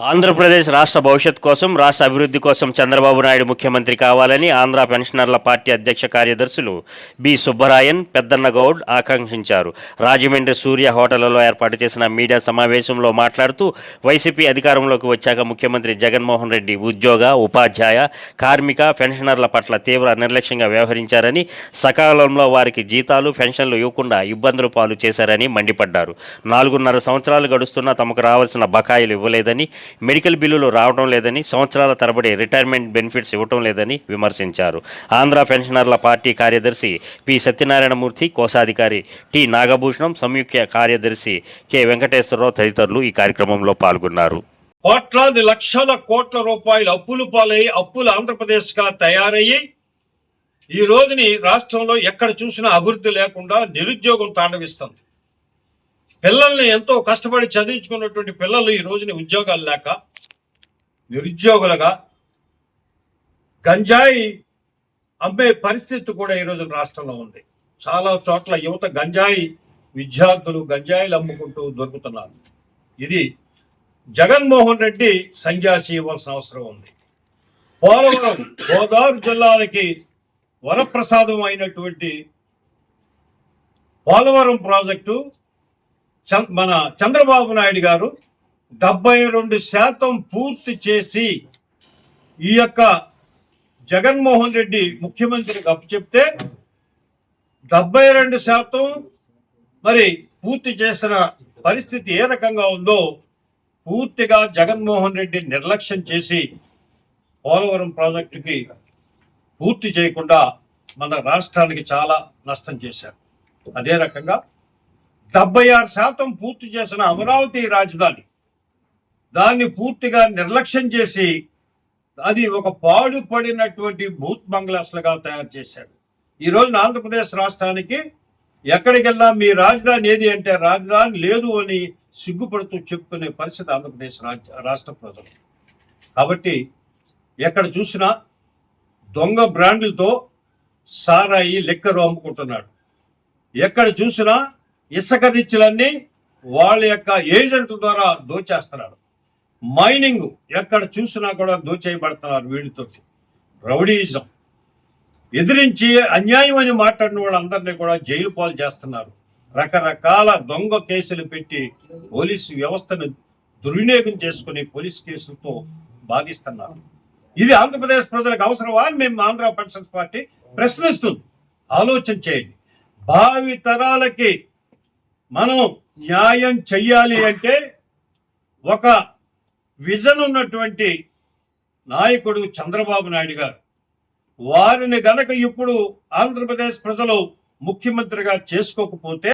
ఆంధ్రప్రదేశ్ రాష్ట్ర భవిష్యత్ కోసం రాష్ట్ర అభివృద్ధి కోసం చంద్రబాబు నాయుడు ముఖ్యమంత్రి కావాలని ఆంధ్ర పెన్షనర్ల పార్టీ అధ్యక్ష కార్యదర్శులు బి. సుబ్బరాయన్ పెద్దన్నగౌడ్ ఆకాంక్షించారు. రాజమండ్రి సూర్య హోటళ్ళలో ఏర్పాటు చేసిన మీడియా సమావేశంలో మాట్లాడుతూ వైసీపీ అధికారంలోకి వచ్చాక ముఖ్యమంత్రి జగన్మోహన్ రెడ్డి ఉద్యోగ ఉపాధ్యాయ కార్మిక పెన్షనర్ల పట్ల తీవ్ర నిర్లక్ష్యంగా వ్యవహరించారని సకాలంలో వారికి జీతాలు పెన్షన్లు ఇవ్వకుండా ఇబ్బందులు పాలు చేశారని మండిపడ్డారు. నాలుగున్నర సంవత్సరాలు గడుస్తున్నా తమకు రావాల్సిన బకాయిలు ఇవ్వలేదని మెడికల్ బిల్లులు రావడం లేదని సంవత్సరాల తరబడి రిటైర్మెంట్ బెనిఫిట్స్ ఇవ్వటం లేదని విమర్శించారు. ఆంధ్ర పెన్షనర్ల పార్టీ కార్యదర్శి పి. సత్యనారాయణమూర్తి కోశాధికారి టి. నాగభూషణం సంయుక్త కార్యదర్శి కె. వెంకటేశ్వరరావు తదితరులు ఈ కార్యక్రమంలో పాల్గొన్నారు. కోట్లాది లక్షల కోట్ల రూపాయలు అప్పులు పాలై అప్పులు ఆంధ్రప్రదేశ్గా తయారయ్యి ఈ రోజుని రాష్ట్రంలో ఎక్కడ చూసినా అభివృద్ధి లేకుండా నిరుద్యోగం తాండవిస్తుంది. పిల్లల్ని ఎంతో కష్టపడి చదివించుకున్నటువంటి పిల్లలు ఈ రోజుని ఉద్యోగాలు లేక నిరుద్యోగులుగా గంజాయి అమ్మే పరిస్థితి కూడా ఈ రోజున రాష్ట్రంలో ఉంది. చాలా చోట్ల యువత గంజాయి విద్యార్థులు గంజాయిలు అమ్ముకుంటూ దొరుకుతున్నారు. ఇది జగన్మోహన్ రెడ్డి సంజాసి ఇవ్వాల్సిన అవసరం ఉంది. పోలవరం గోదావరి జిల్లాలకి వరప్రసాదం అయినటువంటి పోలవరం ప్రాజెక్టు మన చంద్రబాబు నాయుడు గారు డెబ్బై రెండు శాతం పూర్తి చేసి ఈ యొక్క జగన్మోహన్ రెడ్డి ముఖ్యమంత్రికి అప్పచెప్తే డెబ్బై రెండు శాతం మరి పూర్తి చేసిన పరిస్థితి ఏ రకంగా ఉందో పూర్తిగా జగన్మోహన్ రెడ్డి నిర్లక్ష్యం చేసి పోలవరం ప్రాజెక్టుకి పూర్తి చేయకుండా మన రాష్ట్రానికి చాలా నష్టం చేశారు. అదే రకంగా డెబ్బై ఆరు శాతం పూర్తి చేసిన అమరావతి రాజధాని దాన్ని పూర్తిగా నిర్లక్ష్యం చేసి అది ఒక పాడుపడినటువంటి భూత్ బంగ్లాస్లుగా తయారు చేశాడు ఈ రోజున ఆంధ్రప్రదేశ్ రాష్ట్రానికి ఎక్కడికెళ్ళా మీ రాజధాని ఏది అంటే రాజధాని లేదు అని సిగ్గుపడుతూ చెప్పుకునే పరిస్థితి ఆంధ్రప్రదేశ్ రాజ్య రాష్ట్ర ప్రజలు. కాబట్టి ఎక్కడ చూసినా దొంగ బ్రాండ్లతో సారాయి లెక్కరు అమ్ముకుంటున్నాడు. ఎక్కడ చూసినా ఇసుక రిచ్చులన్నీ వాళ్ళ యొక్క ఏజెంట్ల ద్వారా దోచేస్తున్నారు. మైనింగ్ ఎక్కడ చూసినా కూడా దోచేయబడుతున్నారు వీళ్ళతో రౌడీయిజం ఎదిరించి అన్యాయం అని మాట్లాడిన వాళ్ళందరినీ కూడా జైలు పాలు చేస్తున్నారు. రకరకాల దొంగ కేసులు పెట్టి పోలీసు వ్యవస్థను దుర్వినియోగం చేసుకుని పోలీస్ కేసులతో బాధిస్తున్నారు. ఇది ఆంధ్రప్రదేశ్ ప్రజలకు అవసరమా అని మేము ఆంధ్ర పెన్షన్స్ పార్టీ ప్రశ్నిస్తుంది. ఆలోచన చేయండి. భావి తరాలకి మనం న్యాయం చెయ్యాలి అంటే ఒక విజన్ ఉన్నటువంటి నాయకుడు చంద్రబాబు నాయుడు గారు. వారిని గనక ఇప్పుడు ఆంధ్రప్రదేశ్ ప్రజలు ముఖ్యమంత్రిగా చేసుకోకపోతే